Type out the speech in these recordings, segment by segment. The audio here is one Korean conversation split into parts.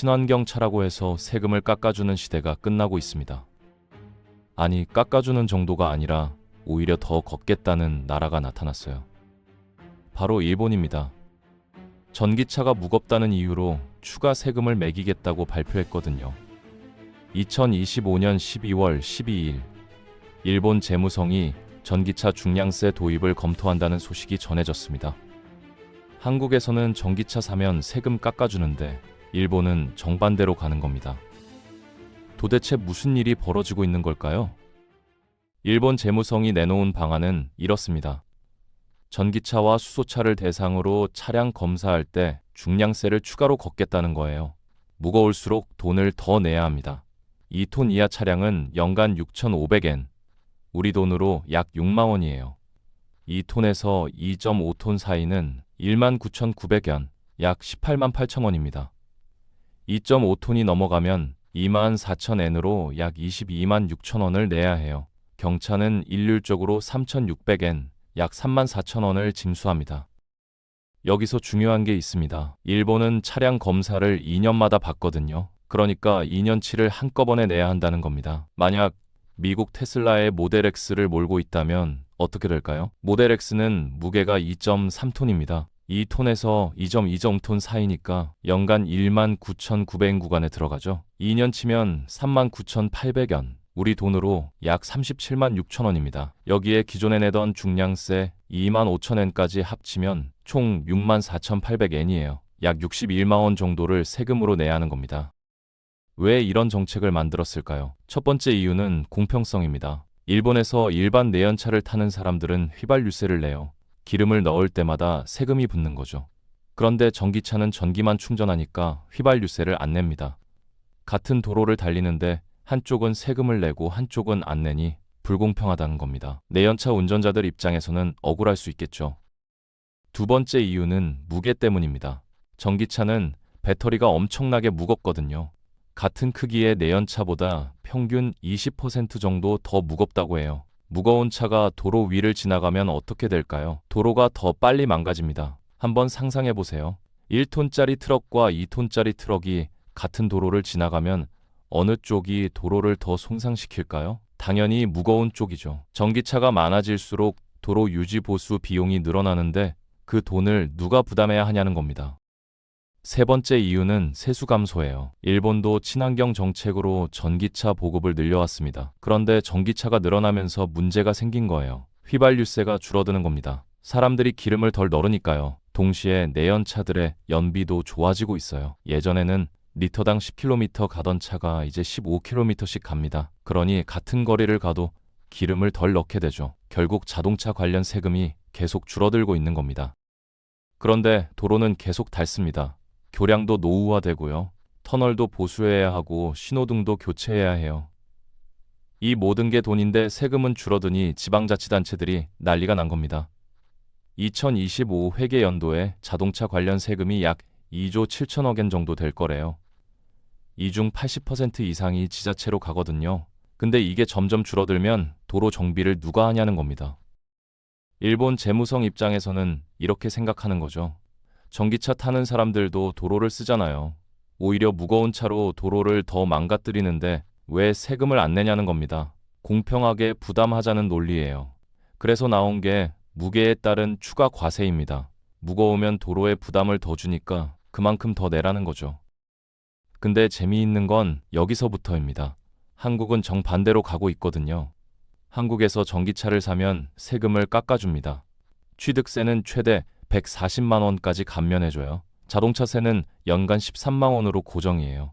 친환경차라고 해서 세금을 깎아주는 시대가 끝나고 있습니다. 아니, 깎아주는 정도가 아니라 오히려 더 걷겠다는 나라가 나타났어요. 바로 일본입니다. 전기차가 무겁다는 이유로 추가 세금을 매기겠다고 발표했거든요. 2025년 12월 12일, 일본 재무성이 전기차 중량세 도입을 검토한다는 소식이 전해졌습니다. 한국에서는 전기차 사면 세금 깎아주는데 일본은 정반대로 가는 겁니다. 도대체 무슨 일이 벌어지고 있는 걸까요? 일본 재무성이 내놓은 방안은 이렇습니다. 전기차와 수소차를 대상으로 차량 검사할 때 중량세를 추가로 걷겠다는 거예요. 무거울수록 돈을 더 내야 합니다. 2톤 이하 차량은 연간 6,500엔, 우리 돈으로 약 6만 원이에요. 2톤에서 2.5톤 사이는 1만 9,900엔, 약 18만 8천 원입니다. 2.5톤이 넘어가면 2만 4천 엔으로 약 22만 6천 원을 내야 해요. 경차는 일률적으로 3,600엔, 약 3만 4천 원을 징수합니다. 여기서 중요한 게 있습니다. 일본은 차량 검사를 2년마다 받거든요. 그러니까 2년치를 한꺼번에 내야 한다는 겁니다. 만약 미국 테슬라의 모델 X를 몰고 있다면 어떻게 될까요? 모델 X는 무게가 2.3톤입니다. 2톤에서 2.2.톤 사이니까 연간 1만 9,900엔 구간에 들어가죠. 2년 치면 3만 9,800원, 우리 돈으로 약 37만 6천 원입니다. 여기에 기존에 내던 중량세 2만 5천 엔까지 합치면 총 6만 4,800엔이에요. 약 61만 원 정도를 세금으로 내야 하는 겁니다. 왜 이런 정책을 만들었을까요? 첫 번째 이유는 공평성입니다. 일본에서 일반 내연차를 타는 사람들은 휘발유세를 내요. 기름을 넣을 때마다 세금이 붙는 거죠. 그런데 전기차는 전기만 충전하니까 휘발유세를 안 냅니다. 같은 도로를 달리는데 한쪽은 세금을 내고 한쪽은 안 내니 불공평하다는 겁니다. 내연차 운전자들 입장에서는 억울할 수 있겠죠. 두 번째 이유는 무게 때문입니다. 전기차는 배터리가 엄청나게 무겁거든요. 같은 크기의 내연차보다 평균 20% 정도 더 무겁다고 해요. 무거운 차가 도로 위를 지나가면 어떻게 될까요? 도로가 더 빨리 망가집니다. 한번 상상해 보세요. 1톤짜리 트럭과 2톤짜리 트럭이 같은 도로를 지나가면 어느 쪽이 도로를 더 손상시킬까요? 당연히 무거운 쪽이죠. 전기차가 많아질수록 도로 유지 보수 비용이 늘어나는데 그 돈을 누가 부담해야 하냐는 겁니다. 세 번째 이유는 세수 감소예요. 일본도 친환경 정책으로 전기차 보급을 늘려왔습니다. 그런데 전기차가 늘어나면서 문제가 생긴 거예요. 휘발유세가 줄어드는 겁니다. 사람들이 기름을 덜 넣으니까요. 동시에 내연차들의 연비도 좋아지고 있어요. 예전에는 리터당 10km 가던 차가 이제 15km씩 갑니다. 그러니 같은 거리를 가도 기름을 덜 넣게 되죠. 결국 자동차 관련 세금이 계속 줄어들고 있는 겁니다. 그런데 도로는 계속 닳습니다. 교량도 노후화되고요. 터널도 보수해야 하고 신호등도 교체해야 해요. 이 모든 게 돈인데 세금은 줄어드니 지방자치단체들이 난리가 난 겁니다. 2025 회계 연도에 자동차 관련 세금이 약 2조 7천억엔 정도 될 거래요. 이 중 80% 이상이 지자체로 가거든요. 근데 이게 점점 줄어들면 도로 정비를 누가 하냐는 겁니다. 일본 재무성 입장에서는 이렇게 생각하는 거죠. 전기차 타는 사람들도 도로를 쓰잖아요. 오히려 무거운 차로 도로를 더 망가뜨리는데 왜 세금을 안 내냐는 겁니다. 공평하게 부담하자는 논리예요. 그래서 나온 게 무게에 따른 추가 과세입니다. 무거우면 도로에 부담을 더 주니까 그만큼 더 내라는 거죠. 근데 재미있는 건 여기서부터입니다. 한국은 정반대로 가고 있거든요. 한국에서 전기차를 사면 세금을 깎아줍니다. 취득세는 최대 140만 원까지 감면해줘요. 자동차세는 연간 13만 원으로 고정이에요.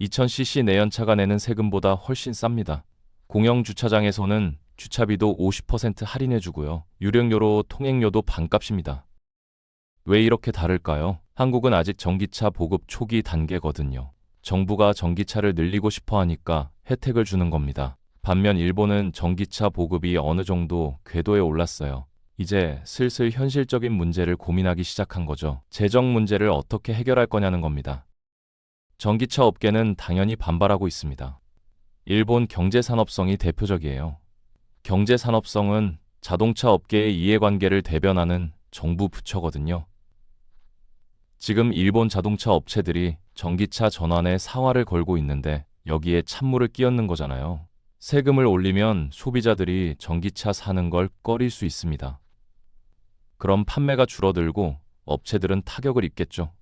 2000cc 내연차가 내는 세금보다 훨씬 쌉니다. 공영 주차장에서는 주차비도 50% 할인해주고요. 유령료로 통행료도 반값입니다. 왜 이렇게 다를까요? 한국은 아직 전기차 보급 초기 단계거든요. 정부가 전기차를 늘리고 싶어 하니까 혜택을 주는 겁니다. 반면 일본은 전기차 보급이 어느 정도 궤도에 올랐어요. 이제 슬슬 현실적인 문제를 고민하기 시작한 거죠. 재정 문제를 어떻게 해결할 거냐는 겁니다. 전기차 업계는 당연히 반발하고 있습니다. 일본 경제산업성이 대표적이에요. 경제산업성은 자동차 업계의 이해관계를 대변하는 정부 부처거든요. 지금 일본 자동차 업체들이 전기차 전환에 사활을 걸고 있는데 여기에 찬물을 끼얹는 거잖아요. 세금을 올리면 소비자들이 전기차 사는 걸 꺼릴 수 있습니다. 그럼 판매가 줄어들고 업체들은 타격을 입겠죠.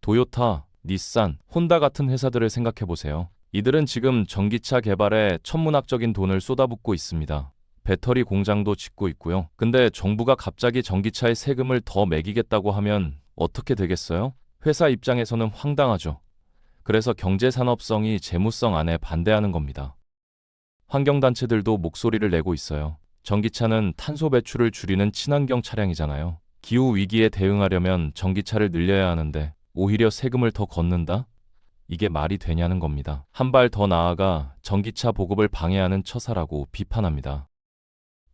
도요타, 닛산, 혼다 같은 회사들을 생각해 보세요. 이들은 지금 전기차 개발에 천문학적인 돈을 쏟아붓고 있습니다. 배터리 공장도 짓고 있고요. 근데 정부가 갑자기 전기차에 세금을 더 매기겠다고 하면 어떻게 되겠어요? 회사 입장에서는 황당하죠. 그래서 경제 산업성이 재무성 안에 반대하는 겁니다. 환경단체들도 목소리를 내고 있어요. 전기차는 탄소 배출을 줄이는 친환경 차량이잖아요. 기후 위기에 대응하려면 전기차를 늘려야 하는데 오히려 세금을 더 걷는다? 이게 말이 되냐는 겁니다. 한 발 더 나아가 전기차 보급을 방해하는 처사라고 비판합니다.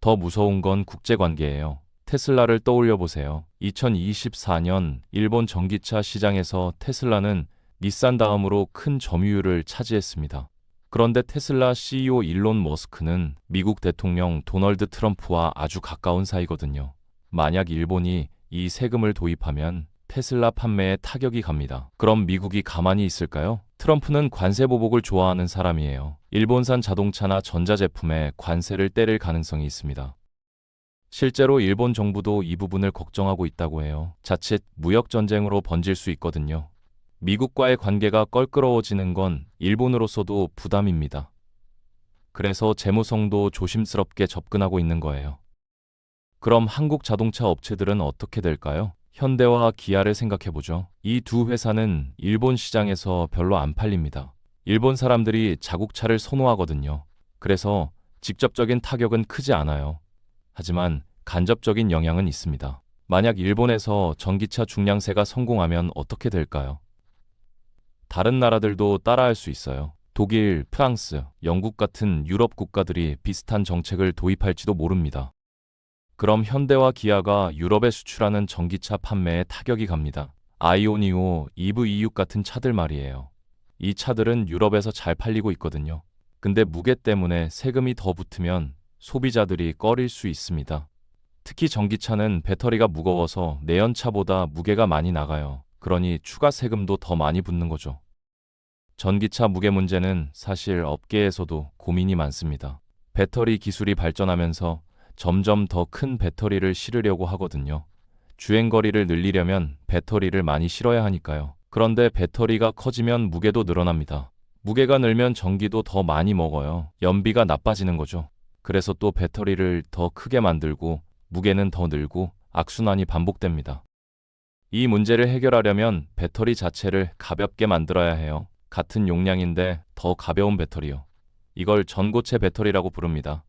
더 무서운 건 국제관계예요. 테슬라를 떠올려 보세요. 2024년 일본 전기차 시장에서 테슬라는 닛산 다음으로 큰 점유율을 차지했습니다. 그런데 테슬라 CEO 일론 머스크는 미국 대통령 도널드 트럼프와 아주 가까운 사이거든요. 만약 일본이 이 세금을 도입하면 테슬라 판매에 타격이 갑니다. 그럼 미국이 가만히 있을까요? 트럼프는 관세 보복을 좋아하는 사람이에요. 일본산 자동차나 전자제품에 관세를 때릴 가능성이 있습니다. 실제로 일본 정부도 이 부분을 걱정하고 있다고 해요. 자칫 무역 전쟁으로 번질 수 있거든요. 미국과의 관계가 껄끄러워지는 건 일본으로서도 부담입니다. 그래서 재무성도 조심스럽게 접근하고 있는 거예요. 그럼 한국 자동차 업체들은 어떻게 될까요? 현대와 기아를 생각해보죠. 이 두 회사는 일본 시장에서 별로 안 팔립니다. 일본 사람들이 자국차를 선호하거든요. 그래서 직접적인 타격은 크지 않아요. 하지만 간접적인 영향은 있습니다. 만약 일본에서 전기차 중량세가 성공하면 어떻게 될까요? 다른 나라들도 따라할 수 있어요. 독일, 프랑스, 영국 같은 유럽 국가들이 비슷한 정책을 도입할지도 모릅니다. 그럼 현대와 기아가 유럽에 수출하는 전기차 판매에 타격이 갑니다. 아이오니오, EV6 같은 차들 말이에요. 이 차들은 유럽에서 잘 팔리고 있거든요. 근데 무게 때문에 세금이 더 붙으면 소비자들이 꺼릴 수 있습니다. 특히 전기차는 배터리가 무거워서 내연차보다 무게가 많이 나가요. 그러니 추가 세금도 더 많이 붙는 거죠. 전기차 무게 문제는 사실 업계에서도 고민이 많습니다. 배터리 기술이 발전하면서 점점 더 큰 배터리를 실으려고 하거든요. 주행거리를 늘리려면 배터리를 많이 실어야 하니까요. 그런데 배터리가 커지면 무게도 늘어납니다. 무게가 늘면 전기도 더 많이 먹어요. 연비가 나빠지는 거죠. 그래서 또 배터리를 더 크게 만들고 무게는 더 늘고 악순환이 반복됩니다. 이 문제를 해결하려면 배터리 자체를 가볍게 만들어야 해요. 같은 용량인데 더 가벼운 배터리요. 이걸 전고체 배터리라고 부릅니다.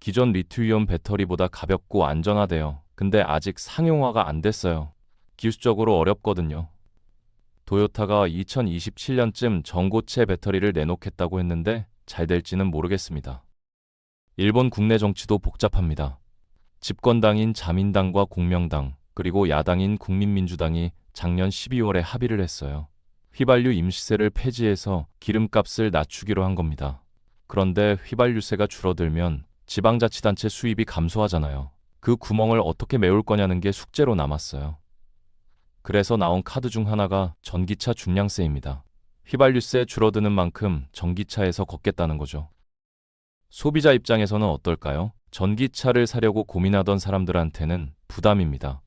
기존 리튬이온 배터리보다 가볍고 안전하대요. 근데 아직 상용화가 안 됐어요. 기술적으로 어렵거든요. 도요타가 2027년쯤 전고체 배터리를 내놓겠다고 했는데 잘 될지는 모르겠습니다. 일본 국내 정치도 복잡합니다. 집권당인 자민당과 공명당, 그리고 야당인 국민민주당이 작년 12월에 합의를 했어요. 휘발유 임시세를 폐지해서 기름값을 낮추기로 한 겁니다. 그런데 휘발유세가 줄어들면 지방자치단체 수입이 감소하잖아요. 그 구멍을 어떻게 메울 거냐는 게 숙제로 남았어요. 그래서 나온 카드 중 하나가 전기차 중량세입니다. 휘발유세 줄어드는 만큼 전기차에서 걷겠다는 거죠. 소비자 입장에서는 어떨까요? 전기차를 사려고 고민하던 사람들한테는 부담입니다.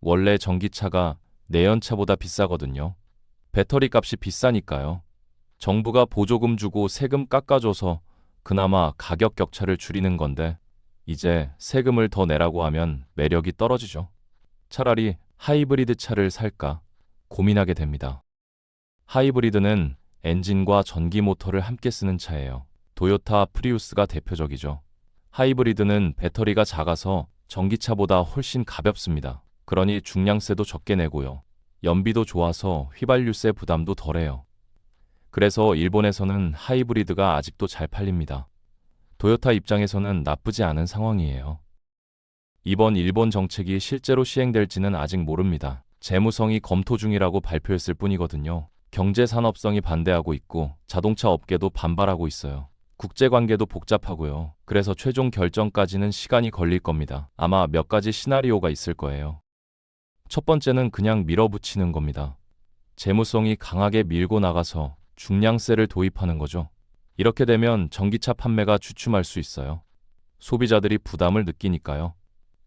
원래 전기차가 내연차보다 비싸거든요. 배터리 값이 비싸니까요. 정부가 보조금 주고 세금 깎아줘서 그나마 가격 격차를 줄이는 건데 이제 세금을 더 내라고 하면 매력이 떨어지죠. 차라리 하이브리드 차를 살까 고민하게 됩니다. 하이브리드는 엔진과 전기 모터를 함께 쓰는 차예요. 도요타 프리우스가 대표적이죠. 하이브리드는 배터리가 작아서 전기차보다 훨씬 가볍습니다. 그러니 중량세도 적게 내고요. 연비도 좋아서 휘발유세 부담도 덜해요. 그래서 일본에서는 하이브리드가 아직도 잘 팔립니다. 도요타 입장에서는 나쁘지 않은 상황이에요. 이번 일본 정책이 실제로 시행될지는 아직 모릅니다. 재무성이 검토 중이라고 발표했을 뿐이거든요. 경제 산업성이 반대하고 있고 자동차 업계도 반발하고 있어요. 국제 관계도 복잡하고요. 그래서 최종 결정까지는 시간이 걸릴 겁니다. 아마 몇 가지 시나리오가 있을 거예요. 첫 번째는 그냥 밀어붙이는 겁니다. 재무성이 강하게 밀고 나가서 중량세를 도입하는 거죠. 이렇게 되면 전기차 판매가 주춤할 수 있어요. 소비자들이 부담을 느끼니까요.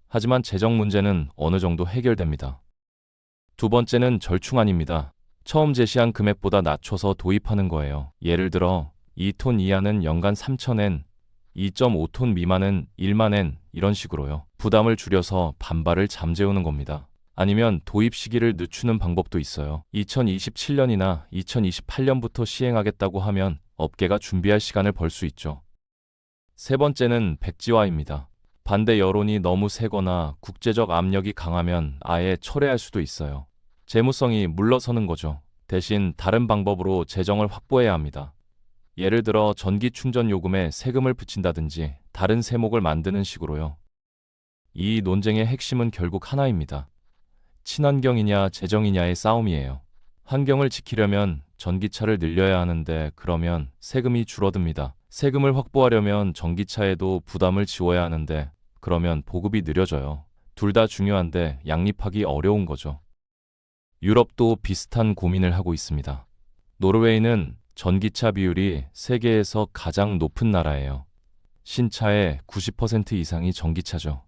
하지만 재정 문제는 어느 정도 해결됩니다. 두 번째는 절충안입니다. 처음 제시한 금액보다 낮춰서 도입하는 거예요. 예를 들어 2톤 이하는 연간 3,000엔, 2.5톤 미만은 1만엔 이런 식으로요. 부담을 줄여서 반발을 잠재우는 겁니다. 아니면 도입 시기를 늦추는 방법도 있어요. 2027년이나 2028년부터 시행하겠다고 하면 업계가 준비할 시간을 벌 수 있죠. 세 번째는 백지화입니다. 반대 여론이 너무 세거나 국제적 압력이 강하면 아예 철회할 수도 있어요. 재무성이 물러서는 거죠. 대신 다른 방법으로 재정을 확보해야 합니다. 예를 들어 전기 충전 요금에 세금을 붙인다든지 다른 세목을 만드는 식으로요. 이 논쟁의 핵심은 결국 하나입니다. 친환경이냐 재정이냐의 싸움이에요. 환경을 지키려면 전기차를 늘려야 하는데 그러면 세금이 줄어듭니다. 세금을 확보하려면 전기차에도 부담을 지워야 하는데 그러면 보급이 느려져요. 둘 다 중요한데 양립하기 어려운 거죠. 유럽도 비슷한 고민을 하고 있습니다. 노르웨이는 전기차 비율이 세계에서 가장 높은 나라예요. 신차의 90% 이상이 전기차죠.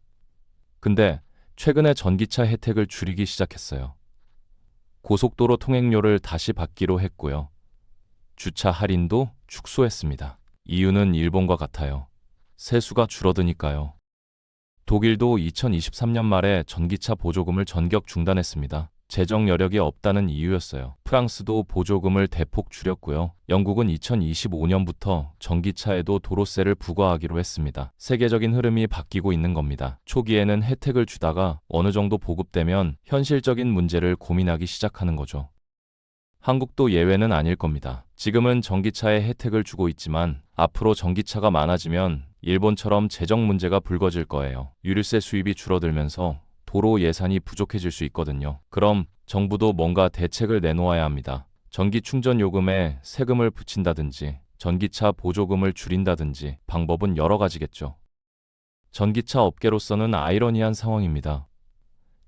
근데 최근에 전기차 혜택을 줄이기 시작했어요. 고속도로 통행료를 다시 받기로 했고요. 주차 할인도 축소했습니다. 이유는 일본과 같아요. 세수가 줄어드니까요. 독일도 2023년 말에 전기차 보조금을 전격 중단했습니다. 재정 여력이 없다는 이유였어요. 프랑스도 보조금을 대폭 줄였고요. 영국은 2025년부터 전기차에도 도로세를 부과하기로 했습니다. 세계적인 흐름이 바뀌고 있는 겁니다. 초기에는 혜택을 주다가 어느 정도 보급되면 현실적인 문제를 고민하기 시작하는 거죠. 한국도 예외는 아닐 겁니다. 지금은 전기차에 혜택을 주고 있지만 앞으로 전기차가 많아지면 일본처럼 재정 문제가 불거질 거예요. 유류세 수입이 줄어들면서 도로 예산이 부족해질 수 있거든요. 그럼 정부도 뭔가 대책을 내놓아야 합니다. 전기 충전 요금에 세금을 붙인다든지 전기차 보조금을 줄인다든지 방법은 여러 가지겠죠. 전기차 업계로서는 아이러니한 상황입니다.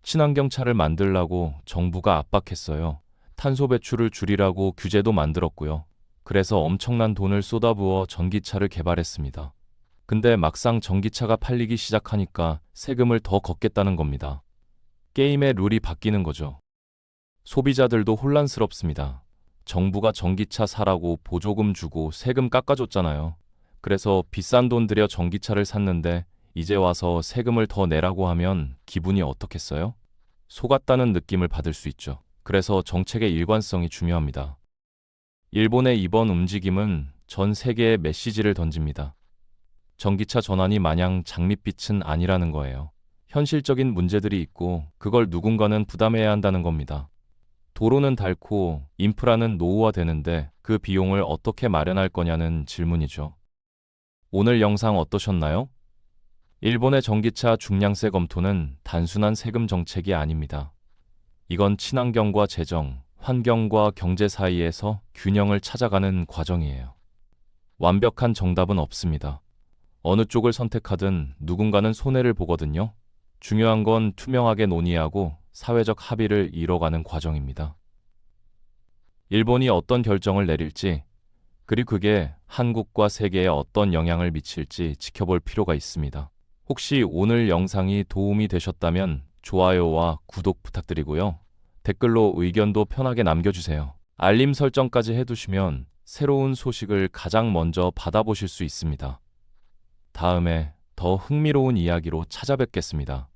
친환경 차를 만들라고 정부가 압박했어요. 탄소 배출을 줄이라고 규제도 만들었고요. 그래서 엄청난 돈을 쏟아부어 전기차를 개발했습니다. 근데 막상 전기차가 팔리기 시작하니까 세금을 더 걷겠다는 겁니다. 게임의 룰이 바뀌는 거죠. 소비자들도 혼란스럽습니다. 정부가 전기차 사라고 보조금 주고 세금 깎아줬잖아요. 그래서 비싼 돈 들여 전기차를 샀는데 이제 와서 세금을 더 내라고 하면 기분이 어떻겠어요? 속았다는 느낌을 받을 수 있죠. 그래서 정책의 일관성이 중요합니다. 일본의 이번 움직임은 전 세계에 메시지를 던집니다. 전기차 전환이 마냥 장밋빛은 아니라는 거예요. 현실적인 문제들이 있고 그걸 누군가는 부담해야 한다는 겁니다. 도로는 닳고 인프라는 노후화되는데 그 비용을 어떻게 마련할 거냐는 질문이죠. 오늘 영상 어떠셨나요? 일본의 전기차 중량세 검토는 단순한 세금 정책이 아닙니다. 이건 친환경과 재정, 환경과 경제 사이에서 균형을 찾아가는 과정이에요. 완벽한 정답은 없습니다. 어느 쪽을 선택하든 누군가는 손해를 보거든요. 중요한 건 투명하게 논의하고 사회적 합의를 이뤄가는 과정입니다. 일본이 어떤 결정을 내릴지, 그리고 그게 한국과 세계에 어떤 영향을 미칠지 지켜볼 필요가 있습니다. 혹시 오늘 영상이 도움이 되셨다면 좋아요와 구독 부탁드리고요. 댓글로 의견도 편하게 남겨주세요. 알림 설정까지 해두시면 새로운 소식을 가장 먼저 받아보실 수 있습니다. 다음에 더 흥미로운 이야기로 찾아뵙겠습니다.